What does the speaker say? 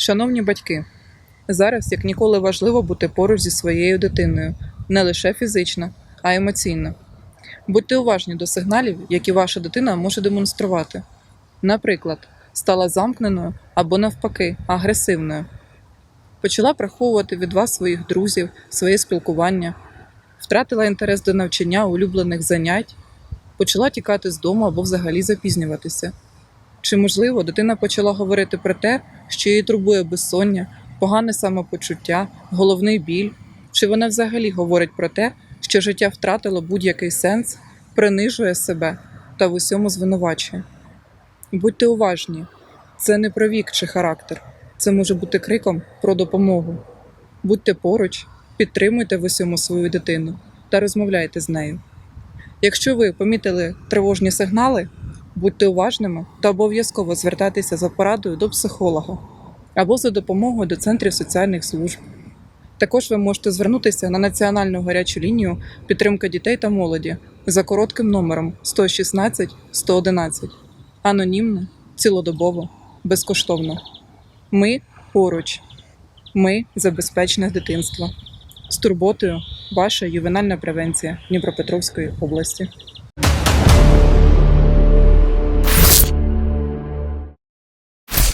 Шановні батьки, зараз як ніколи важливо бути поруч зі своєю дитиною, не лише фізично, а й емоційно. Будьте уважні до сигналів, які ваша дитина може демонструвати. Наприклад, стала замкненою або навпаки агресивною. Почала приховувати від вас своїх друзів, своє спілкування, втратила інтерес до навчання улюблених занять, почала тікати з дому або взагалі запізнюватися. Чи можливо дитина почала говорити про те, що її турбує безсоння, погане самопочуття, головний біль? Чи вона взагалі говорить про те, що життя втратило будь-який сенс, принижує себе та в усьому звинувачує? Будьте уважні, це не про вік чи характер, це може бути криком про допомогу. Будьте поруч, підтримуйте в усьому свою дитину та розмовляйте з нею. Якщо ви помітили тривожні сигнали, будьте уважними та обов'язково звертайтеся за порадою до психолога або за допомогою до центрів соціальних служб. Також ви можете звернутися на національну гарячу лінію підтримка дітей та молоді за коротким номером 116 111 анонімно, цілодобово, безкоштовно. Ми поруч. Ми за безпечне дитинство. З турботою ваша ювенальна превенція Дніпропетровської області.